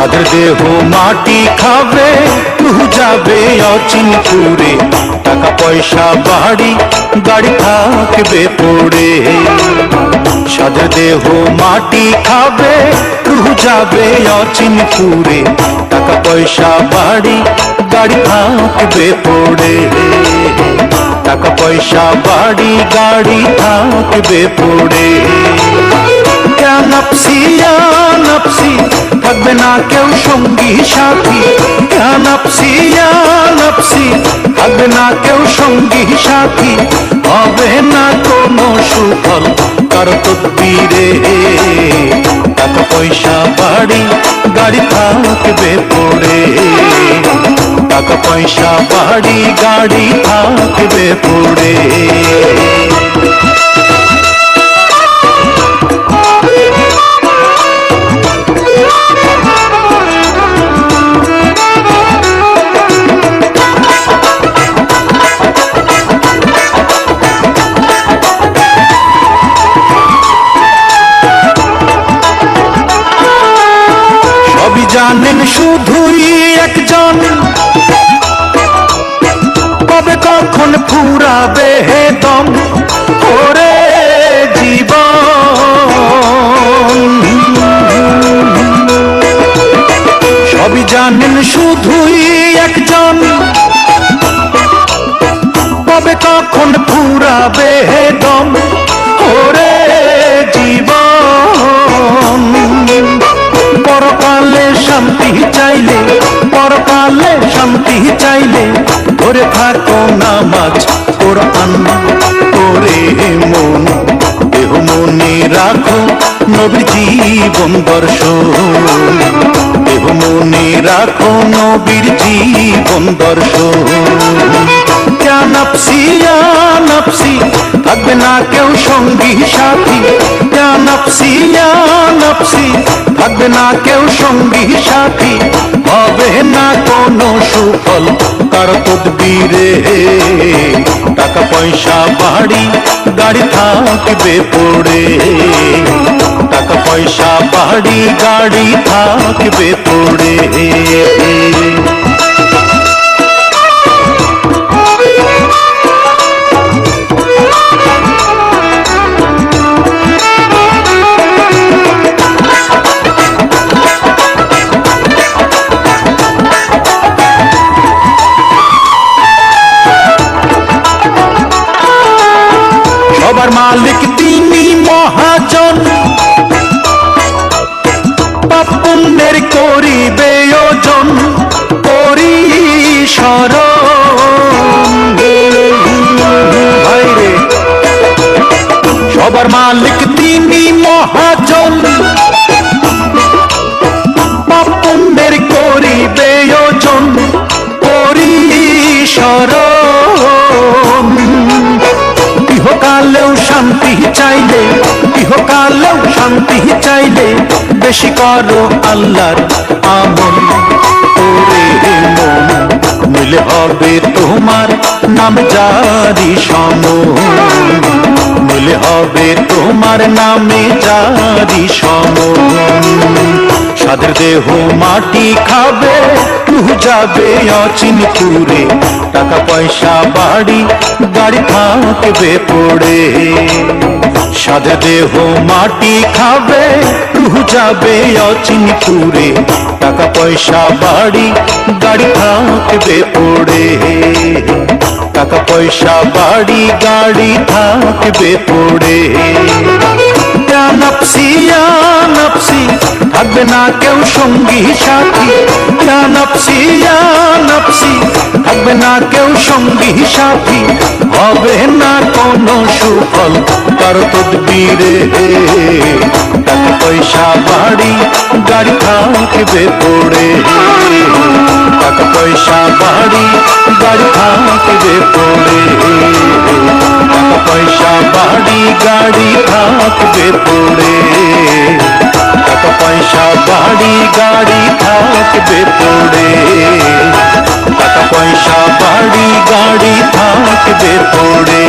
সাদের দেহ মাটি খাবে রুহু যাবে অচিনপুরে টাকা পয়সা, বাড়ি গাড়ি থাকবে পড়ে। সাদের দেহ মাটি খাবে রুহু যাবে অচিনপুরে টাকা পয়সা, বাড়ি গাড়ি থাকবে পড়ে। টাকা পয়সা, বাড়ি গাড়ি থাকবে পড়ে। ইয়া নফসি, থাকবে না কেউ সঙ্গী সাথী। ইয়া নফসি থাকবে না কেউ সঙ্গী সাথী। হবে না কোনো সুফল কারও তদ্বিরে টাকা পয়সা বাড়ি, গাড়ি থাকবে পড়ে। টাকা পয়সা বাড়ি, গাড়ি থাকবে পড়ে। শুধুই একজন। কবে কখন ফুরাবে হে দম? ওরে জীবন। সবই জানেন শুধুই একজন। কবে কখন ফুরাবে হে দম? ওরে থাকো নামাজ কোরআন করে মন, দেহ মনে রাখো নবীর জীবন দর্শন। দেহ মনে রাখো নবীর জীবন দর্শন। ইয়া নফসি, থাকবে না কেউ সঙ্গী সাথী। নফসি নফসি থাকবে না কেউ সঙ্গী সাথী, হবে না কোনো সুফল তার তদবিরে। টাকা পয়সা, বাড়ি, গাড়ি থাকবে পড়ে। টাকা পয়সা, বাড়ি, গাড়ি থাকবে পড়ে। সবার মালিক তিনি মহাজন। পাপ পুণ্যের করিবে ওজন, করি সবার মালিক তিনি মহাজন। পাপ পুণ্যের করিবে শান্তি চাইলে, ইহকালেও শান্তি চাইলে, বেশি করো আল্লাহর আমল। ওরে মন মিলে হবে তোমার নাম জারি সম মিলে হবে তোমার নামে জারি সম সাদের দেহ মাটি খাবে, রুহ যাবে অচিনপুরে টাকা পয়সা, বাড়ি, গাড়ি থাকবে পড়ে। সাদের দেহ মাটি খাবে, রুহ যাবে অচিনপুরে টাকা পয়সা, বাড়ি, গাড়ি থাকবে পড়ে। টাকা পয়সা, বাড়ি, গাড়ি থাকবে পড়ে। নফসি নফসি থাকবে না কেউ সঙ্গী সাথী। ইয়া নফসি ইয়া নফসি। থাকবে না কেউ সঙ্গী সাথী। হবে না কোনো সুফল তার তদবিরে। পয়সা, বাড়ি, গাড়ি থাকবে পড়ে। টাকা পয়সা, বাড়ি, গাড়ি থাকবে পড়ে। টাকা পয়সা, বাড়ি, গাড়ি থাকবে পড়ে। থাকবে পড়ে। টাকা পয়সা বাড়ি গাড়ি থাকবে পড়ে।